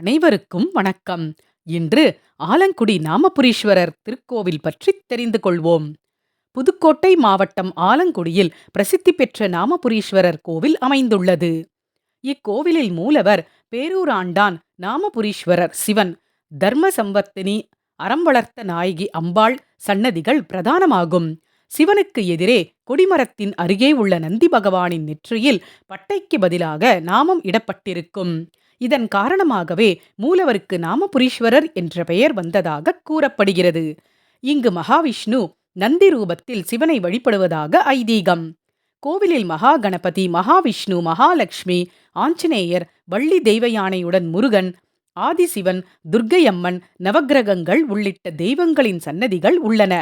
அனைவருக்கும் வணக்கம். இன்று ஆலங்குடி நாமபுரீஸ்வரர் திருக்கோவில் பற்றி தெரிந்து கொள்வோம். புதுக்கோட்டை மாவட்டம் ஆலங்குடியில் பிரசித்தி பெற்ற நாமபுரீஸ்வரர் கோவில் அமைந்துள்ளது. இக்கோவிலில் மூலவர் பேரூராண்டான் நாமபுரீஸ்வரர் சிவன் தர்ம சம்பத்தினி அறம் வளர்த்த நாயகி அம்பாள் சன்னதிகள் பிரதானமாகும். சிவனுக்கு எதிரே கொடிமரத்தின் அருகே உள்ள நந்தி பகவானின் நெற்றியில் பட்டைக்கு பதிலாக நாமம் இடப்பட்டிருக்கும். இதன் காரணமாகவே மூலவருக்கு நாமபுரீஸ்வரர் என்ற பெயர் வந்ததாக கூறப்படுகிறது. இங்கு மகாவிஷ்ணு நந்தி ரூபத்தில் சிவனை வழிபடுவதாக ஐதீகம். கோவிலில் மகா கணபதி மகாவிஷ்ணு மகாலட்சுமி ஆஞ்சநேயர் வள்ளி தெய்வயானையுடன் முருகன் ஆதிசிவன் துர்க்கையம்மன் நவக்கிரகங்கள் உள்ளிட்ட தெய்வங்களின் சன்னதிகள் உள்ளன.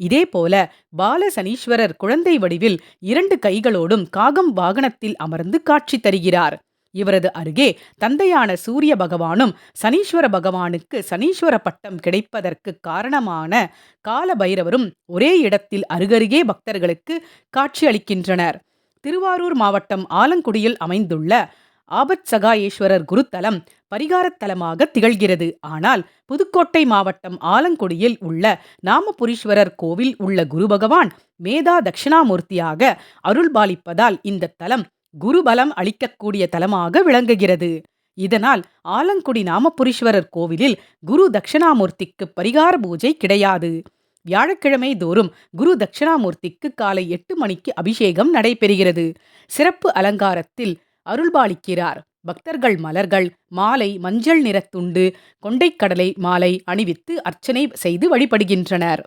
இதேபோல பால சனீஸ்வரர் குழந்தை வடிவில் இரண்டு கைகளோடும் காகம் வாகனத்தில் அமர்ந்து காட்சி தருகிறார். இவரது அருகே தந்தையான சூரிய பகவானும் சனீஸ்வர பகவானுக்கு சனீஸ்வர பட்டம் கிடைப்பதற்கு காரணமான கால பைரவரும் ஒரே இடத்தில் அருகருகே பக்தர்களுக்கு காட்சியளிக்கின்றனர் திருவாரூர் மாவட்டம் ஆலங்குடியில் அமைந்துள்ள ஆபத் சகாயேஸ்வரர் குருத்தலம் பரிகாரத்தலமாக திகழ்கிறது. ஆனால் புதுக்கோட்டை மாவட்டம் ஆலங்குடியில் உள்ள நாமபுரீஸ்வரர் கோவில் உள்ள குரு பகவான் மேதா தட்சிணாமூர்த்தியாக அருள்பாலிப்பதால் இந்த தலம் குருபலம் அளிக்கக்கூடிய தலமாக விளங்குகிறது. இதனால் ஆலங்குடி நாமபுரீஸ்வரர் கோவிலில் குரு தட்சிணாமூர்த்திக்கு பரிகார பூஜை கிடையாது. வியாழக்கிழமை தோறும் குரு தட்சிணாமூர்த்திக்கு காலை எட்டு மணிக்கு அபிஷேகம் நடைபெறுகிறது. சிறப்பு அலங்காரத்தில் அருள்பாலிக்கிறார். பக்தர்கள் மலர்கள் மாலை மஞ்சள் நிறத்துண்டு கொண்டைக்கடலை மாலை அணிவித்து அர்ச்சனை செய்து வழிபடுகின்றனர்.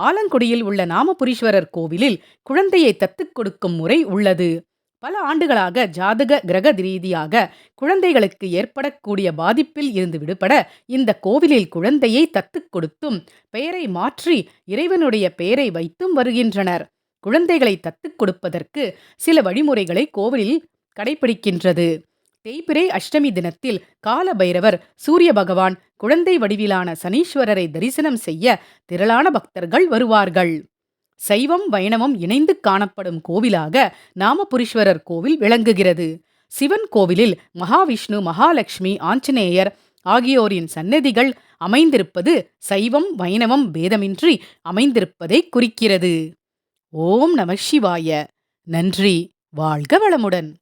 ஆலங்குடியில் உள்ள நாமபுரீஸ்வரர் கோவிலில் குழந்தையை தத்துக் கொடுக்கும் முறை உள்ளது. பல ஆண்டுகளாக ஜாதக கிரக ரீதியாக குழந்தைகளுக்கு ஏற்படக்கூடிய பாதிப்பில் இருந்து விடுபட இந்த கோவிலில் குழந்தையை தத்துக் கொடுத்தும் பெயரை மாற்றி இறைவனுடைய பெயரை வைத்தும் வருகின்றனர். குழந்தைகளை தத்துக் கொடுப்பதற்கு சில வழிமுறைகளை கோவிலில் கடைபிடிக்கின்றது. தேய்பிரை அஷ்டமி தினத்தில் கால பைரவர் சூரிய பகவான் குழந்தை வடிவிலான சனீஸ்வரரை தரிசனம் செய்ய திரளான பக்தர்கள் வருவார்கள். சைவம் வைணவம் இணைந்து காணப்படும் கோவிலாக நாமபுரீஸ்வரர் கோவில் விளங்குகிறது. சிவன் கோவிலில் மகாவிஷ்ணு மகாலட்சுமி ஆஞ்சநேயர் ஆகியோரின் சன்னதிகள் அமைந்திருப்பது சைவம் வைணவம் பேதமின்றி அமைந்திருப்பதை குறிக்கிறது. ஓம் நம சிவாய. நன்றி. வாழ்க வளமுடன்.